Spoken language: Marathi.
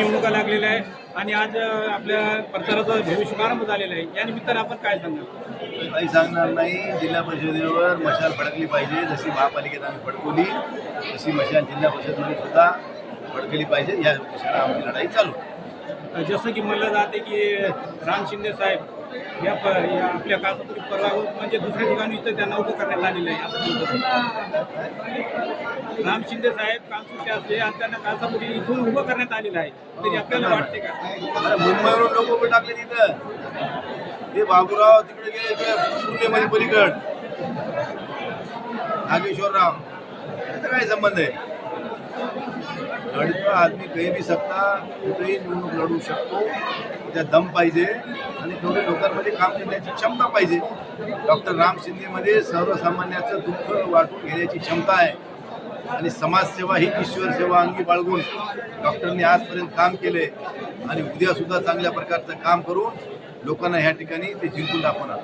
निवडणुका लागलेल्या आहे आणि आज आपल्या प्रचाराचा भव्य शुभारंभ झालेला आहे. या निमित्तानं आपण काय सांगाल काही सांगणार नाही. जिल्हा परिषदेवर मशाल फडकली पाहिजे. जशी महापालिकेत आम्ही फडकवली तशी मशाल जिल्हा परिषदमध्ये सुद्धा फडकली पाहिजे. या दिशेला आमची लढाई चालू जसं की म्हणलं जाते की राम शिंदे साहेब या प या आपल्या कासापुरी पर्वावर म्हणजे दुसऱ्या ठिकाणी इथं त्यांना उभं करण्यात आलेलं आहे असं राम शिंदे साहेब कानसूरचे असले आणि त्यांना कासापुरी इथून उभं करण्यात आलेलं आहे तरी आपल्याला वाटते का? मुंबईवरून लोक उभे टाकले तिथं. ते बाबूराव तिकडे गेले इकडे पुणेमध्ये पलीकड. नागेश्वरराव. काय संबंध आहे? लढता आदमी काही बी सकता कुठेही निवडणूक लढू शकतो. त्या दम पाहिजे आणि थोडे लोकांमध्ये काम करण्याची क्षमता पाहिजे. डॉक्टर राम शिंदेमध्ये सर्वसामान्याचं दुःख वाटून घेण्याची क्षमता आहे. आणि समाजसेवा ही ईश्वर सेवा अंगी बाळगून डॉक्टरांनी आजपर्यंत काम केले आणि उद्या सुद्धा चांगल्या प्रकारचं काम करून लोकांना ह्या ठिकाणी ते जिंकून दाखवणार.